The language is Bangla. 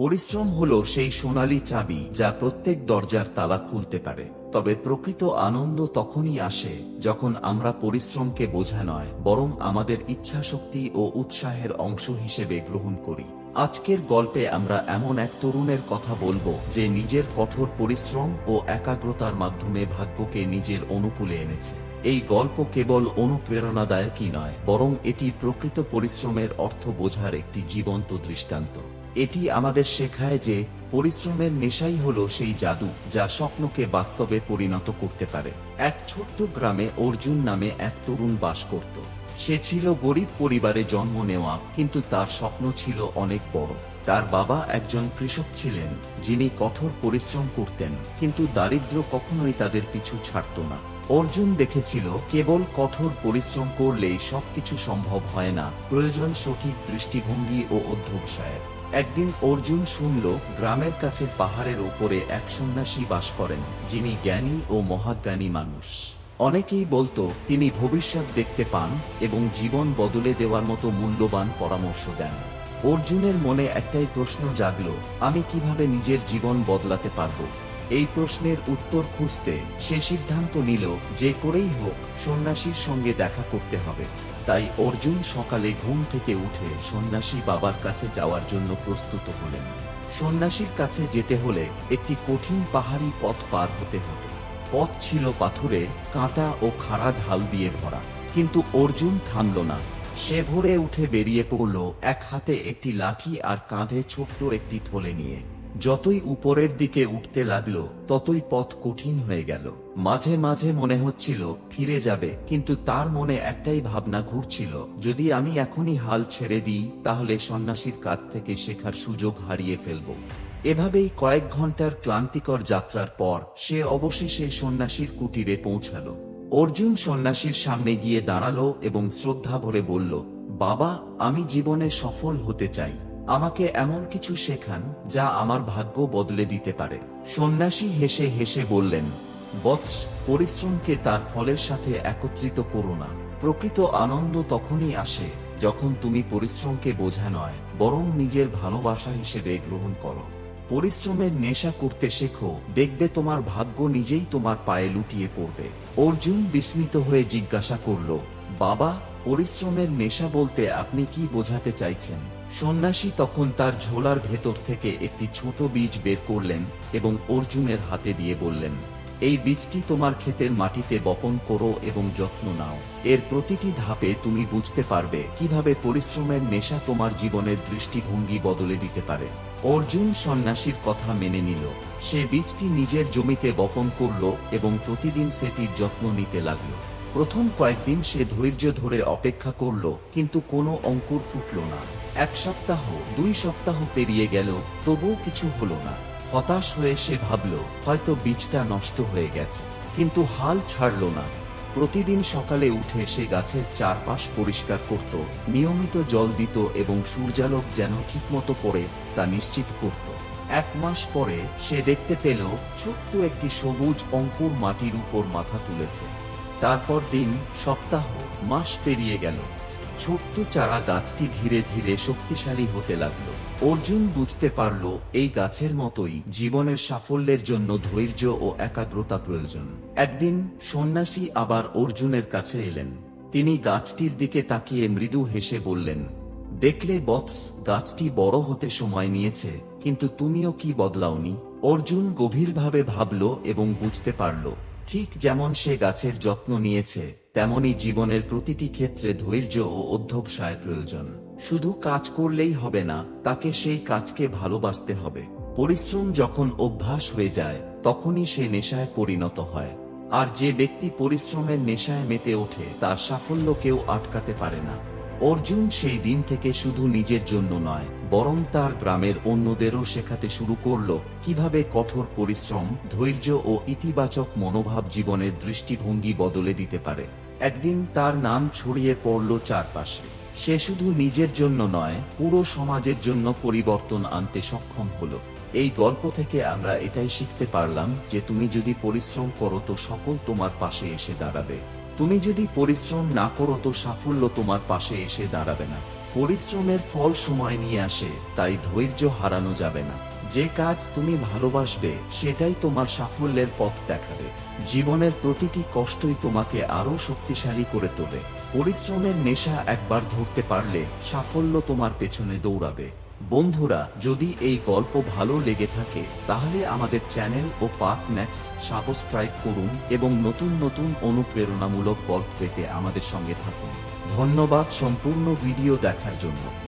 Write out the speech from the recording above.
পরিশ্রম হলো সেই সোনালী চাবি যা প্রত্যেক দরজার তালা খুলতে পারে। তবে প্রকৃত আনন্দ তখনই আসে যখন আমরা পরিশ্রমকে বোঝা নয়, বরং আমাদের ইচ্ছাশক্তি ও উৎসাহের অংশ হিসেবে গ্রহণ করি। আজকের গল্পে আমরা এমন এক তরুণের কথা বলব যে নিজের কঠোর পরিশ্রম ও একাগ্রতার মাধ্যমে ভাগ্যকে নিজের অনুকূলে এনেছে। এই গল্প কেবল অনুপ্রেরণাদায়কই নয়, বরং এটি প্রকৃত পরিশ্রমের অর্থ বোঝার একটি জীবন্ত দৃষ্টান্ত। এটি আমাদের শেখায় যে পরিশ্রমের নেশাই হলো সেই জাদু, যা স্বপ্নকে বাস্তবে পরিণত করতে পারে। এক ছোট্ট গ্রামে অর্জুন নামে এক তরুণ বাস করত। সে ছিল গরিব পরিবারে জন্ম নেওয়া, কিন্তু তার স্বপ্ন ছিল অনেক বড়। তার বাবা একজন কৃষক ছিলেন, যিনি কঠোর পরিশ্রম করতেন, কিন্তু দারিদ্র্য কখনোই তাদের পিছু ছাড়ত না। অর্জুন দেখেছিল, কেবল কঠোর পরিশ্রম করলেই সবকিছু সম্ভব হয় না। প্রয়োজন সঠিক দৃষ্টিভঙ্গি ও অধ্যবসায়ের। একদিন অর্জুন শুনল, গ্রামের কাছে পাহাড়ের উপরে এক সন্ন্যাসী বাস করেন, যিনি জ্ঞানী ও মহাজ্ঞানী মানুষ। অনেকেই বলতো, তিনি ভবিষ্যৎ দেখতে পান এবং জীবন বদলে দেওয়ার মতো মূল্যবান পরামর্শ দেন। অর্জুনের মনে একটাই প্রশ্ন জাগল, আমি কীভাবে নিজের জীবন বদলাতে পারব? এই প্রশ্নের উত্তর খুঁজতে সে সিদ্ধান্ত নিল যে করেই হোক সন্ন্যাসীর সঙ্গে দেখা করতে হবে। তাই অর্জুন সকালে ঘুম থেকে উঠে সন্ন্যাসী বাবার কাছে যাওয়ার জন্য প্রস্তুত হলেন। সন্ন্যাসীর কাছে যেতে হলে একটি কঠিন পাহাড়ি পথ পার হতে হতো। পথ ছিল পাথুরে, কাঁটা ও খাড়া ঢাল দিয়ে ভরা। কিন্তু অর্জুন থামল না। সে ভোরে উঠে বেরিয়ে পড়ল এক হাতে একটি লাঠি আর কাঁধে ছোট্ট একটি থলে নিয়ে। যতই উপরের দিকে উঠতে লাগল, ততই পথ কঠিন হয়ে গেল। মাঝে মাঝে মনে হচ্ছিল, ফিরে যাবে, কিন্তু তার মনে একটাই ভাবনা ঘুরছিল, যদি আমি এখনই হাল ছেড়ে দিই, তাহলে সন্ন্যাসীর কাছ থেকে শেখার সুযোগ হারিয়ে ফেলব। এভাবেই কয়েক ঘণ্টার ক্লান্তিকর যাত্রার পর, সে অবশেষে সন্ন্যাসীর কুটিরে পৌঁছালো। অর্জুন সন্ন্যাসীর সামনে গিয়ে দাঁড়াল এবং শ্রদ্ধা ভরে বলল, বাবা, আমি জীবনে সফল হতে চাই। আমাকে এমন কিছু শেখান, যা আমার ভাগ্য বদলে দিতে পারে। সন্ন্যাসী হেসে হেসে বললেন, বৎস, পরিশ্রমকে তার ফলের সাথে একত্রিত করো না। প্রকৃত আনন্দ তখনই আসে, যখন তুমি পরিশ্রমকে বোঝা নয়, বরং নিজের ভালোবাসা হিসেবে গ্রহণ করো। পরিশ্রমের নেশা করতে শেখো, দেখবে তোমার ভাগ্য নিজেই তোমার পায়ে লুটিয়ে পড়বে। অর্জুন বিস্মিত হয়ে জিজ্ঞাসা করল, বাবা, পরিশ্রমের নেশা বলতে আপনি কি বোঝাতে চাইছেন? সন্ন্যাসী তখন তার ঝোলার ভেতর থেকে একটি ছোট বীজ বের করলেন এবং অর্জুনের হাতে দিয়ে বললেন, এই বীজটি তোমার ক্ষেতের মাটিতে বপন করো এবং যত্ন নাও। এর প্রতিটি ধাপে তুমি বুঝতে পারবে কীভাবে পরিশ্রমের নেশা তোমার জীবনের দৃষ্টিভঙ্গি বদলে দিতে পারে। অর্জুন সন্ন্যাসীর কথা মেনে নিল। সে বীজটি নিজের জমিতে বপন করল এবং প্রতিদিন সেটির যত্ন নিতে লাগল। প্রথম কয়েকদিন সে ধৈর্য ধরে অপেক্ষা করল, কিন্তু কোনো অঙ্কুর ফুটল না। এক সপ্তাহ, দুই সপ্তাহ পেরিয়ে গেল, তবুও কিছু হলো না। হতাশ হয়ে সে ভাবল, হয়তো বীজটা নষ্ট হয়ে গেছে। কিন্তু হাল ছাড়ল না। প্রতিদিন সকালে উঠে সে গাছের চারপাশ পরিষ্কার করত, নিয়মিত জল দিত এবং সূর্যালোক যেন ঠিকমতো পড়ে তা নিশ্চিত করত। এক মাস পরে সে দেখতে পেল, ছোট্ট একটি সবুজ অঙ্কুর মাটির উপর মাথা তুলেছে। তারপর দিন, সপ্তাহ, মাস পেরিয়ে গেল। ছোট্ট চারা গাছটি ধীরে ধীরে শক্তিশালী হতে লাগল। অর্জুন বুঝতে পারল, এই গাছের মতোই জীবনের সাফল্যের জন্য ধৈর্য ও একাগ্রতা প্রয়োজন। একদিন সন্ন্যাসী আবার অর্জুনের কাছে এলেন। তিনি গাছটির দিকে তাকিয়ে মৃদু হেসে বললেন, দেখলে বৎস, গাছটি বড় হতে সময় নিয়েছে, কিন্তু তুমিও কি বদলাওনি? অর্জুন গভীরভাবে ভাবল এবং বুঝতে পারল ঠিক যেমন সে গাছের যত্ন নিয়েছে, তেমনি জীবনের প্রতিটি ক্ষেত্রে ধৈর্য ও অধ্যবসায় প্রয়োজন। শুধু কাজ করলেই হবে না, তাকে সেই কাজকে ভালোবাসতে হবে। পরিশ্রম যখন অভ্যাস হয়ে যায়, তখনই সে নেশায় পরিণত হয়। আর যে ব্যক্তি পরিশ্রমের নেশায় মেতে ওঠে, তার সাফল্য কেউ আটকাতে পারে না। অর্জুন সেই দিন থেকে শুধু নিজের জন্য নয়, বরং তার গ্রামের অন্যদেরও শেখাতে শুরু করল কীভাবে কঠোর পরিশ্রম, ধৈর্য ও ইতিবাচক মনোভাব জীবনের দৃষ্টিভঙ্গি বদলে দিতে পারে। একদিন তার নাম ছড়িয়ে পড়ল চারপাশে। সে শুধু নিজের জন্য নয়, পুরো সমাজের জন্য পরিবর্তন আনতে সক্ষম হলো। এই গল্প থেকে আমরা এটাই শিখতে পারলাম যে তুমি যদি পরিশ্রম করো তো সকল তোমার পাশে এসে দাঁড়াবে। তুমি যদি পরিশ্রম না করো তো সাফল্য তোমার পাশে এসে দাঁড়াবে না। পরিশ্রমের ফল সময় নিয়ে আসে, তাই ধৈর্য হারানো যাবে না। যে কাজ তুমি ভালোবাসবে, সেটাই তোমার সাফল্যের পথ দেখাবে। জীবনের প্রতিটি কষ্টই তোমাকে আরও শক্তিশালী করে তোলে। পরিশ্রমের নেশা একবার ধরতে পারলে সাফল্য তোমার পেছনে দৌড়াবে। বন্ধুরা, যদি এই গল্প ভালো লেগে থাকে, তাহলে আমাদের চ্যানেল ও পার্ক নেক্সট সাবস্ক্রাইব করুন এবং নতুন নতুন অনুপ্রেরণামূলক গল্প পেতে আমাদের সঙ্গে থাকুন। ধন্যবাদ সম্পূর্ণ ভিডিও দেখার জন্য।